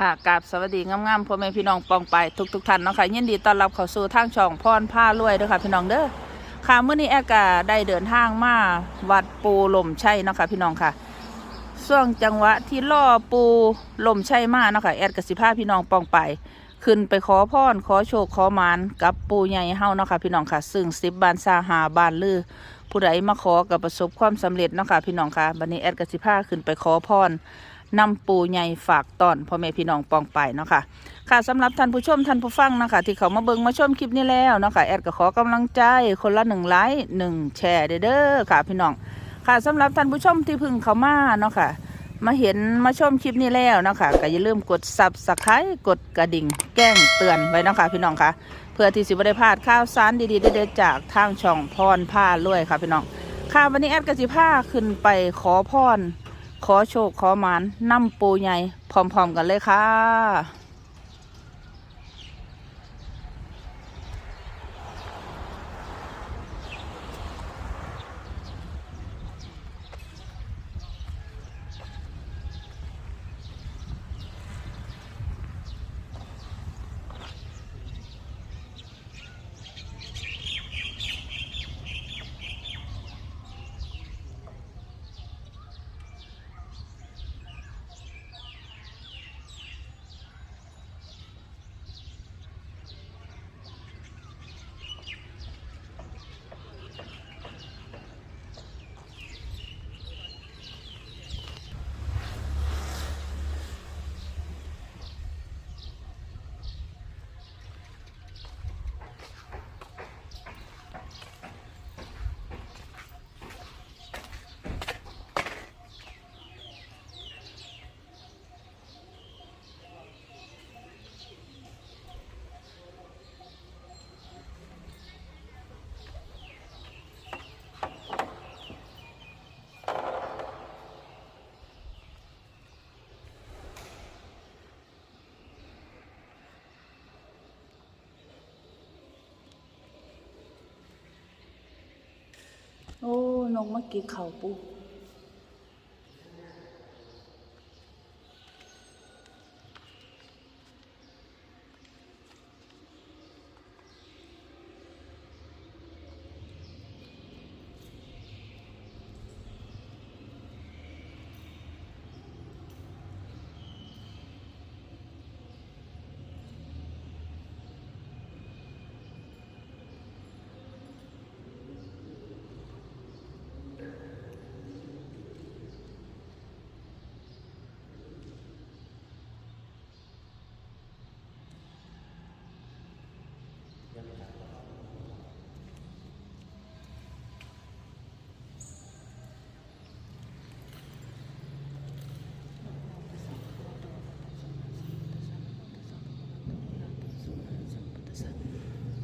ค่ะกราบสวัสดีงามๆพ่อแม่พี่น้องปองไปทุกๆท่านเนาะค่ะยินดีต้อนรับเข้าสู่ทางช่องพรผ้ารวยเด้อค่ะพี่น้องเด้อค่ะเมื่อนี้แอดก็ได้เดินทางมาวัดปูลมชัยเนาะค่ะพี่น้องค่ะช่วงจังหวะที่ล่อปูลมชัยมาเนาะค่ะแอดกับสิพาพี่น้องปองไป ขึ้นไปขอพรขอโชคขอมานกับปูใหญ่เฮาเนาะค่ะพี่น้องค่ะ ซึ่งสิบบานซาหาบานลือผู้ใดมาขอกับประสบความสำเร็จเนาะค่ะพี่น้องค่ะบัดนี้แอดกับสิพาขึ้นไปขอพร นำปูใหญ่ฝากตอนพ่อแม่พี่น้องปองไปเนาะค่ะ ค่ะสำหรับท่านผู้ชมท่านผู้ฟังนะคะ ที่เขามาเบิงมาชมคลิปนี้แล้วเนาะค่ะแอดก็ขอกำลังใจคนละหนึ่งไลค์หนึ่งแชร์เด้อค่ะพี่น้อง ค่ะสำหรับท่านผู้ชมที่เพึ่งเขามาเนาะค่ะ มาเห็นมาชมคลิปนี้แล้วเนาะค่ะก็อย่าลืมกดซับสไครต์กดกระดิ่งแจ้งเตือนไว้เนาะค่ะพี่น้องค่ะ เพื่อที่สิบได้พลาดข่าวสารดีๆเด็ดๆจากทางช่องพรผ้ารวยค่ะพี่น้อง ค่ะวันนี้แอดกสิผ้าขึ้นไปขอพร ขอโชคขอหมานนำปูใหญ่พร้อมๆกันเลยค่ะ โอ้นกมากินเขาปู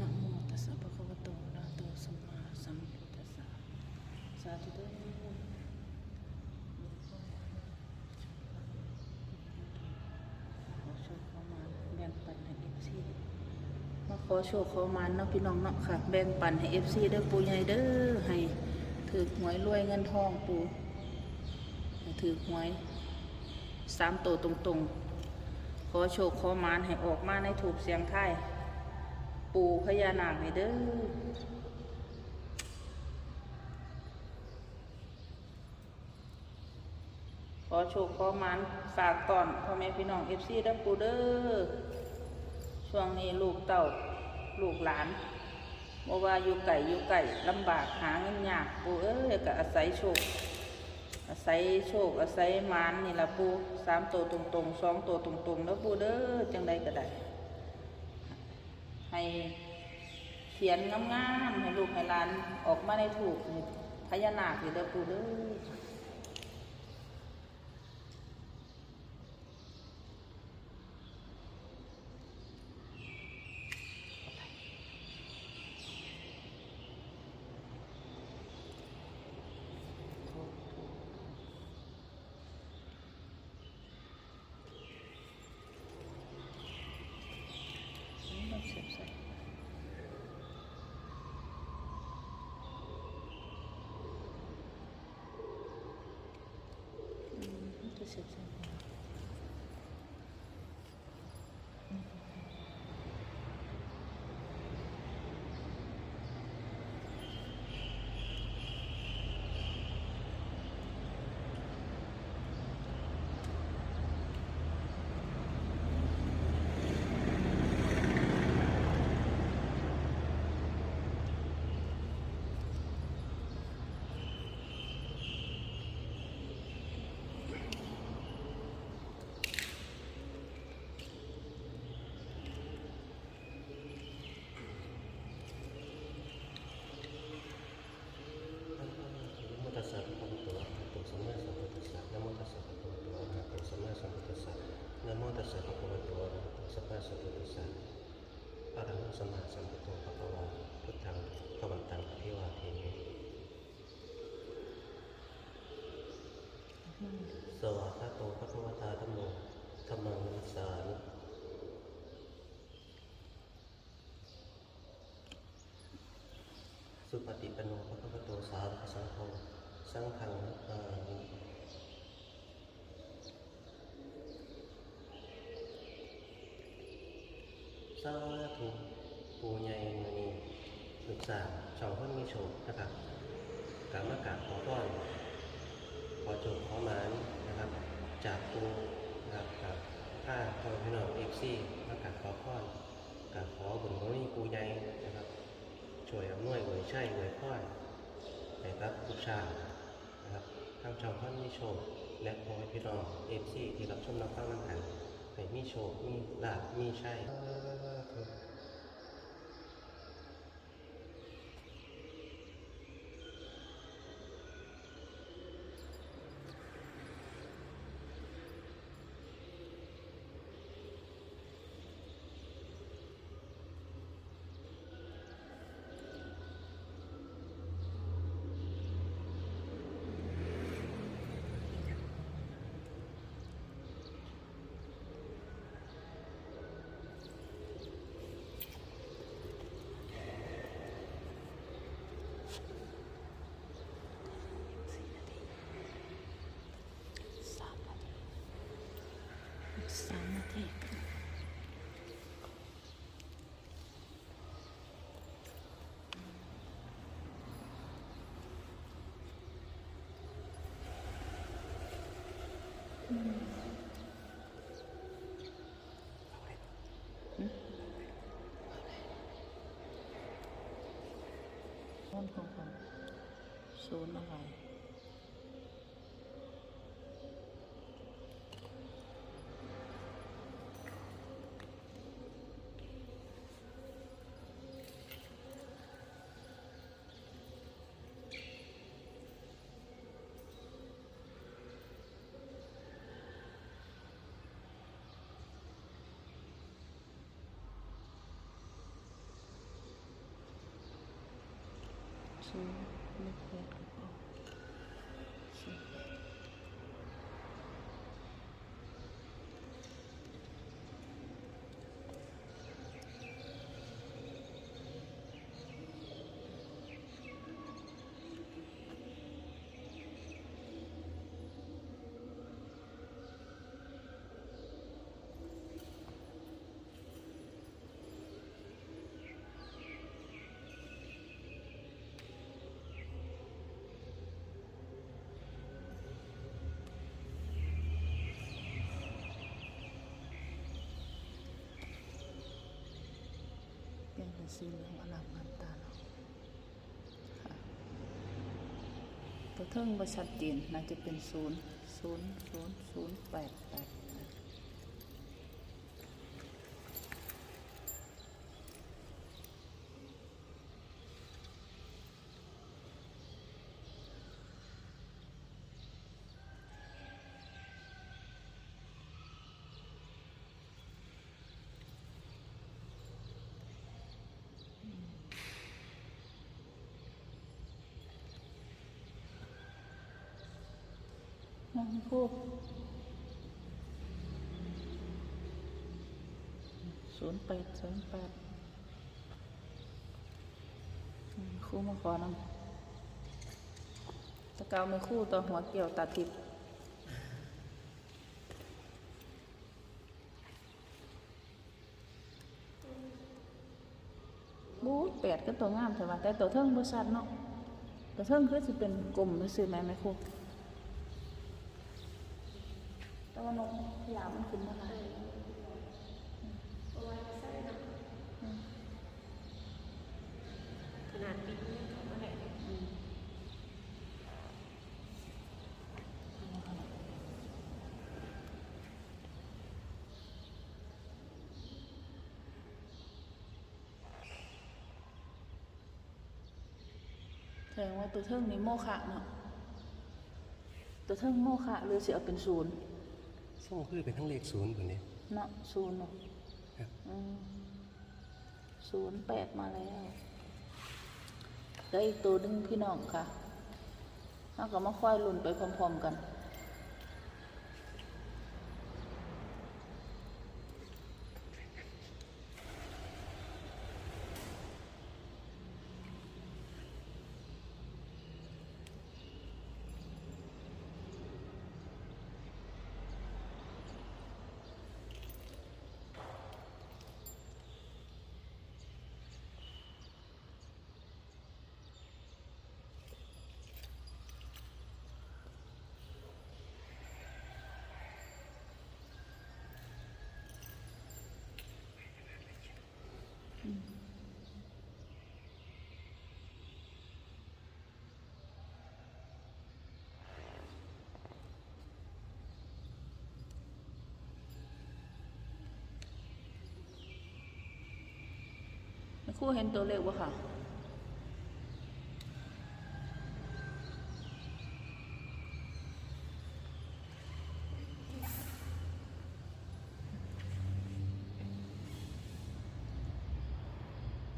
นะโมตัสสะภะคะวะโตอะระหะโตสัมมาสัมพุทธัสสะสาธุเด้อขอโชคขอมานแบ่งปันให้เอฟซีมา ขอโชคขอมานเนาะพี่น้องเนาะค่ะ แบ่งปันให้เอฟซีเด้อปูใหญ่เด้อให้ถือหวยรวยเงินทองปูถือหวยสามตัวตรงๆ ขอโชคขอมานให้ออกมาในถูกเสียงไทายปูพญานาคนี่เด้อขอโชคขอมันฝากตอนพ่อแม่พี่น้องเอฟซีเด้อปู่เด้อช่วงนี้ลูกเต่า ลูกหลานบ่ว่าอยู่ไก่อยู่ไก่ลำบากหาเงินยากปูเอ้ยก็อาศัยโชค อาศัยโชค อาศัยมานนี่ละปูสามตัวตรงๆสองตัวตรงๆแล้วปูเด้อจังใดก็ได้ให้เขียนงามๆให้ลูกให้หลานออกมาในถูกพญานาคนี่เด้อปูเด้อต้องเสียบใส่อืมต้องเสียบใส่ สสะภะคะวะโตอะระหะโตสัมมาสัมพุทธัสสะนะโมตัสสะภะคะวะโตอะระหะโตสัมมาสัมพุทธัสสะนะโมตั สสะภะคะวะโตอะระหะโตสัมมาสัมพุทธัสสะอะระหังสัมมาสัมพุทโธภะคะวะพุทธังพระวันตังอภิวาเทมิสวากขาโตภะคะวะตาธัมโมธัมมังนัสามิสุปฏิปันโนภะคะวะโตสาวกสังโฆสังฆังนัปามิ สาธุปูใหญ่มือนี้ลูกสาวช่องคนมีโชคนะครับกรรมกาขอพรขอโชคขอหมานนะครับ จากปูนะครับกับข้าพ่อพี่น้องเอฟซีมากราขอพรกับขอบุญของนี่ปูใหญ่นะครับช่วยอำนวยอวยใช่อวยพ่อยให้รับทุกชาตินะครับทางช่องท่านมีโชค และขอให้พี่น้องเอฟซีที่รับชมรับฟังน้ำกันให้มีโชค มีลาภมีใช่ สามนาทีสามนาที ต้นของผ มศูนย์อะไร ศูนย์เลขแปดก็ออกศูนย์แปด เป็นสีเหลืองอลามงามตาเนาะค่ะตัวเทิงประชัดเจนน่าจะเป็นศูนย์ศูนย์ศูนย์ศูนย์แปดแปด น้องพูดศูนย์แปดศูนย์แปดคู่มาขอนำตะเกาไม่คู่ตัวหัวเกี่ยวตาทิพย์บู๊แปดก็ตัวงามแต่ว่าแต่ตัวเทิงบริษัทเนาะตัวเทิงคือจะเป็นกลุ่มซื้อไหมไหมครู ตะวันออกพยายามมันขึ้นมาได้ขนาดปีนี้เขาก็ได้แสดงว่าตัวเทิงนี่โมฆะเนาะตัวเทิงโมคะหรือสิเอาเป็นศูนย์ ส่งคือเป็นทั้งเลขศูนย์แบบนี้เนาะศูนย์เนาะครับอืมศูนย์แปดมาแล้วแล้วอีกตัวหนึงพี่น้องค่ะเราก็มาค่อยลุ้นไปพร้อมๆกัน ครู่เห็นตัวเลขวะค่ะ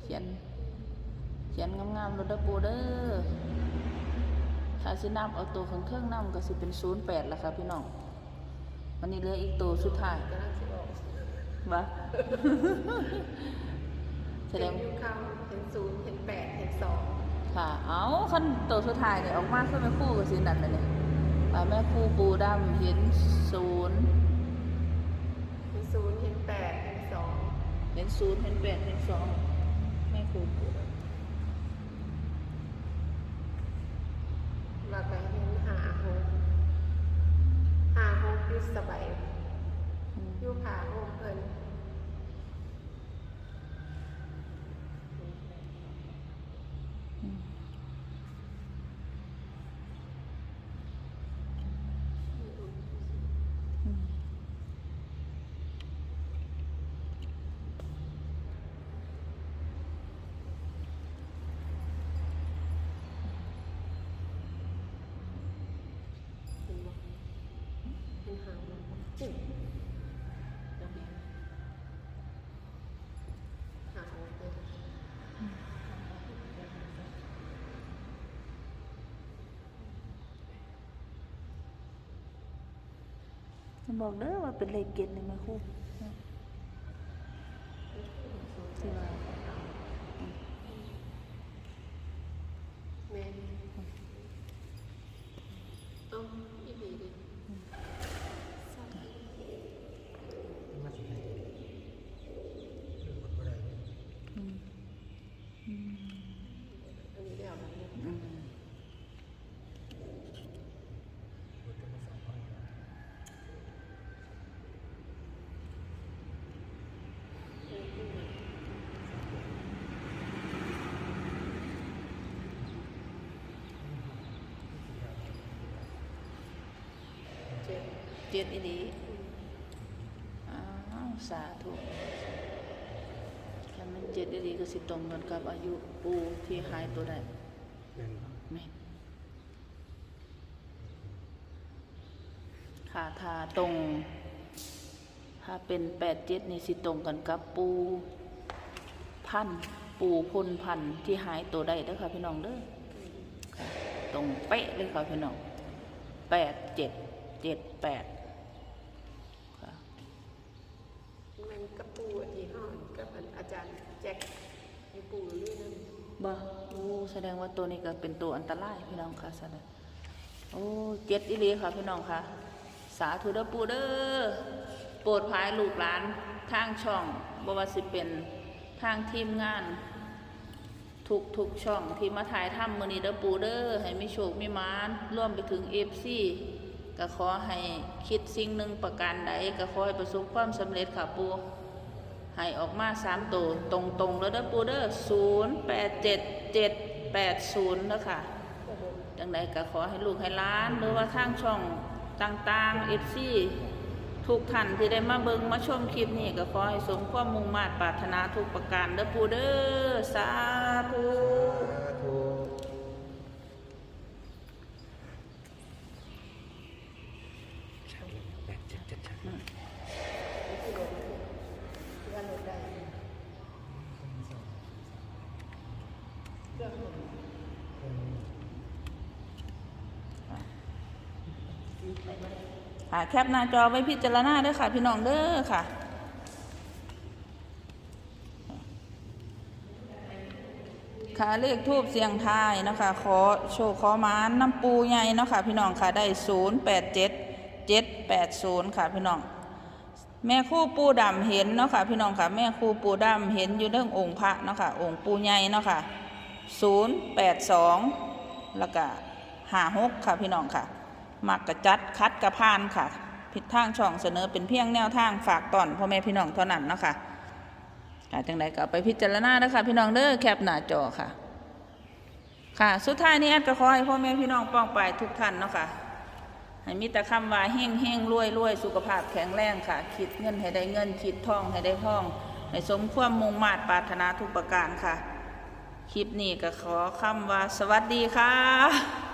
เขียน เขียนงามๆรถเด้อปูเด้อถ้าสินับเอาตัวของเครื่องนำก็สิเป็นศูนย์แปดละค่ะพี่น้อง วันนี้เหลืออีกตัวสุดท้ายกำลังสิออกวะ แสดเห็งนอยู่คำเห็นศูนย์เห็นแปดเห็นสองค่ะ เอาคันตัวสุดท้ายเนี่ยออกมาขึ้นเป็นคู่กับสินั่นน่ะเนี่ยอ่าแม่คู่ปูดำเห็นศูนย์เห็นศูนย์เห็นแปดเห็นสองเห็นศูนย์เห็นแปดเห็นสองแม่คู่ปูดเราไปเห็นหาหกหาหกอยุสบายำอืมอยุผาหกเพิ่น อืมอืม เห็นบ่เห็นหาหกอุ๊ยเดี๋ยวนี้หาหกเลย มัน บอกเด้อว่าเป็นเลขเกณฑ์นี่แม่คู่ที่ว่า แม่เอ้าอีหลีดิสัตว์ มาสิให้เรื่องกดบ่ได้เนี่ย อืมอืม อันนี้เดี๋ยวแบบนี้ อืม กดจะมาสองพันครับ เจ็ดเจ็ดอีดีอ้าวสาธุถ้ามันเจ็ดอีดีก็สิตรงกันกับอายุปูที่หายตัวได้แม่นบ่แม่นค่ะถ้าตรง ถ้าเป็นแปดเจ็ดนี่สิตรงกันกับปูพันธุ์ปูพลพันธุ์ที่หายตัวได้เด้อค่ะพี่น้องเด้อค่ะตรงเป๊ะเลยค่ะพี่น้องแปดเจ็ดเจ็ดแปดค่ะ มัน กระปูอันที่ห้องกับอันอาจารย์แจ็คอยู่ปูเรื่อยนั่นบ่โอ้แสดงว่าตัวนี้ก็เป็นตัวอันตรายพี่น้องค่ะแสดงโอ้เจ็ดอีหลีค่ะพี่น้องค่ะ สาธุเด้อปูเด้อโปรดภายลูกหลานทางช่องบว่าสิเป็นทางทีมงาน ทุกทุกช่องที่มาถ่ายทำมือนี้เด้อปูเด้อให้มีโชคมีมานร่วมไปถึง FC ก็ขอให้คิดสิ่งหนึ่งประการใดก็ขอให้ประสบความสำเร็จค่ะปู ให้ออกมาสามตัวตรงๆแล้วเด้อปูเด้อศูนย์แปดเจ็ดเจ็ดแปดศูนย์แล้วค่ะจังใดก็ขอให้ลูกให้ล้าน หรือว่าทางช่องต่างๆเอฟซีทุกท่านที่ได้มาเบิงมาชมคลิปนี้ก็ขอให้สมความมุ่งมา่ปรารถนาทุกประการเด้อปูเด้อสาธุ ค่ะแคปหน้าจอไว้พิจารณาเด้อค่ะ พี่น้องเด้อค่ะ ค่ะเลขทูบเสียงทายนะคะ ขอโชว์ขอมานน้ำปูใหญ่เนาะค่ะ พี่น้องค่ะได้ศูนย์แปดเจ็ดเจ็ดแปดศูนย์ค่ะพี่น้อง แม่คู่ปูดำเห็นเนาะค่ะ พี่น้องค่ะ แม่คู่ปูดำเห็นอยู่เรื่ององค์พระเนาะค่ะ องค์ปูใหญ่เนาะค่ะศูนย์แปดสองแล้วก็ห้าหกค่ะพี่น้องค่ะ มักกระจัดคัดกระพานค่ะ ผิดทางช่องเสนอเป็นเพียงแนวทางฝากตอนพ่อแม่พี่น้องเท่านั้นเนาะค่ะค่ะจังใดก็ไปพิจารณาเด้อค่ะพี่น้องเด้อแคปหน้าจอค่ะ ค่ะ สุดท้ายนี้แอดก็ขอให้พ่อแม่พี่น้องป้องไปทุกท่านเนาะค่ะให้มีแต่คำว่าเฮงเฮงรวยรวยสุขภาพแข็งแรงค่ะ คิดเงินให้ได้เงิน คิดท่องให้ได้ท่อง ให้สมความมุ่งมา่ปรารถนาทุกประการค่ะ คลิปนี้ก็ขอคำว่าสวัสดีค่ะ